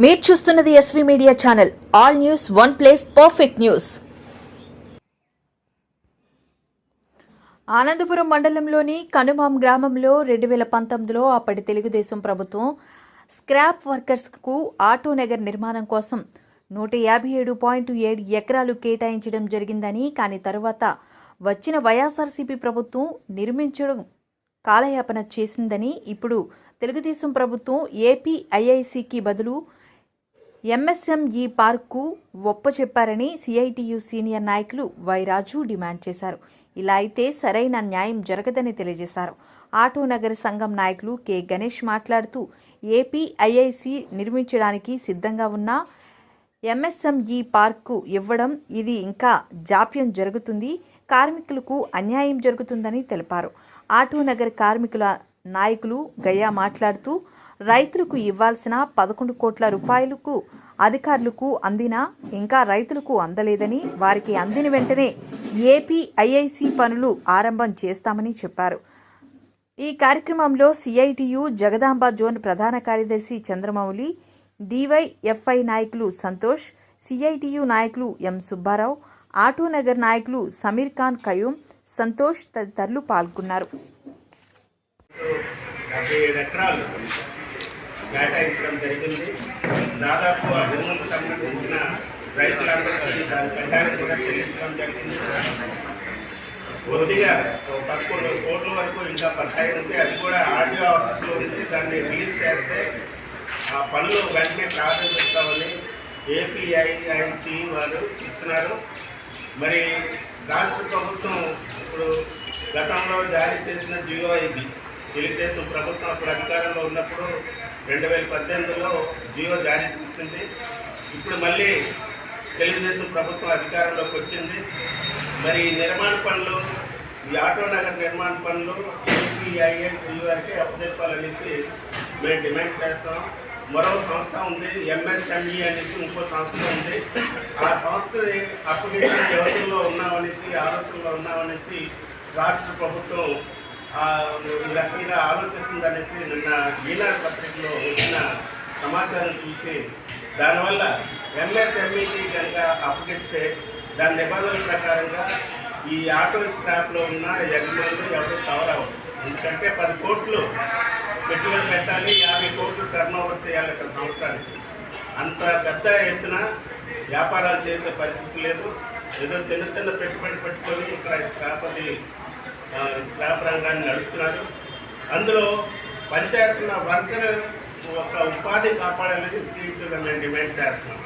మీరు చూస్తున్నది SV media channel all news one place perfect news Anandapuram మండలంలోని కనుమాం గ్రామంలో రెండు వేల పంతొమ్మిదిలో అప్పటి తెలుగుదేశం ప్రభుత్వం స్క్రాప్ వర్కర్స్కు ఆటో నగర్ నిర్మాణం కోసం నూట యాభై ఏడు పాయింట్ ఏడు ఎకరాలు కేటాయించడం జరిగిందని కానీ తరువాత వచ్చిన వైఎస్ఆర్సీపీ ప్రభుత్వం నిర్మించడం కాలయాపన చేసిందని ఇప్పుడు తెలుగుదేశం ప్రభుత్వం ఏపీఐఐసికి బదులు ఎంఎస్ఎంఈ పార్కు ఒప్పచెప్పారని సిఐటియు సీనియర్ నాయకులు వైరాజు డిమాండ్ చేశారు. ఇలా అయితే సరైన న్యాయం జరగదని తెలియజేశారు. ఆటో నగర సంఘం నాయకులు కె. గణేష్ మాట్లాడుతూ ఏపీ ఐఐసి నిర్మించడానికి సిద్ధంగా ఉన్న ఎంఎస్ఎంఈ పార్కు ఇవ్వడం ఇది ఇంకా జాప్యం జరుగుతుంది కార్మికులకు అన్యాయం జరుగుతుందని తెలిపారు. ఆటో నగర్ కార్మికుల నాయకులు గయ్యా మాట్లాడుతూ రైతులకు ఇవ్వాల్సిన పదకొండు కోట్ల రూపాయలకు అధికారులకు అందినా ఇంకా రైతులకు అందలేదని వారికి అందిన వెంటనే ఏపీ ఐఐసి పనులు ఆరంభం చేస్తామని చెప్పారు. ఈ కార్యక్రమంలో సిఐటియు జగదాంబ జోన్ ప్రధాన కార్యదర్శి చంద్రమౌళి డివైఎఫ్ఐ నాయకులు సంతోష్ సిఐటియు నాయకులు ఎం సుబ్బారావు ఆటోనగర్ నాయకులు సమీర్ ఖాన్ కయూం సంతోష్ తదితరులు పాల్గొన్నారు. కేటాయించడం జరిగింది. దాదాపు ఆ భూములకు సంబంధించిన రైతులందరికీ దాని ప్రకారం కూడా చెల్లించడం జరిగింది. కొద్దిగా పదకొండు కోట్ల వరకు ఇంకా పదహైదు ఉంది అది కూడా ఆర్డీఓ ఆఫీస్లో ఉంది దాన్ని రిలీజ్ చేస్తే ఆ పనులు వెంటనే ప్రారంభిస్తామని ఏపీఐఐసి వారు చెప్తున్నారు. మరి రాష్ట్ర ప్రభుత్వం ఇప్పుడు గతంలో జారీ చేసిన జియో ఇది తెలుగుదేశం ప్రభుత్వం అప్పుడు అధికారంలో ఉన్నప్పుడు రెండు వేల పద్దెనిమిదిలో జియో జారీ చేసింది. ఇప్పుడు మళ్ళీ తెలుగుదేశం ప్రభుత్వం అధికారంలోకి వచ్చింది. మరి ఈ నిర్మాణ పనులు ఈ ఆటో నగర్ నిర్మాణ పనులు ఏపీఐఎల్ వారికి అప్పచెప్పాలనేసి మేము డిమాండ్ చేస్తాం. మరో సంస్థ ఉంది ఎంఎస్ఎంఈ అనేసి ఇంకో సంస్థ ఉంది. ఆ సంస్థని అప్పగించిన యోచనలో ఉన్నామనేసి ఆలోచనలో ఉన్నామనేసి రాష్ట్ర ప్రభుత్వం ఈ రకంగా ఆలోచిస్తుందనేసి నిన్న ఈనాడు పత్రికలో వచ్చిన సమాచారం చూసి దానివల్ల ఎంఎస్ఎంఈకి కనుక అప్పగిస్తే దాని నిబంధనల ప్రకారంగా ఈ ఆటో స్క్రాప్లో ఉన్న యజమానులు ఎవరు కవర్ అవ్వరు. ఎందుకంటే పది కోట్లు పెట్టుబడి పెట్టాలి యాభై కోట్లు టర్న్ ఓవర్ చేయాలి ఒక సంవత్సరానికి. అంత పెద్ద ఎత్తున వ్యాపారాలు చేసే పరిస్థితి లేదు. ఏదో చిన్న చిన్న పెట్టుబడి పెట్టుకొని ఇక్కడ ఈ స్క్రాప్ అది స్క్రాప్ రంగాన్ని నడుపుతున్నారు. అందులో పనిచేస్తున్న వర్కర్ ఒక ఉపాధి కాపాడాలని సీట్ మేము డిమాండ్ చేస్తున్నాం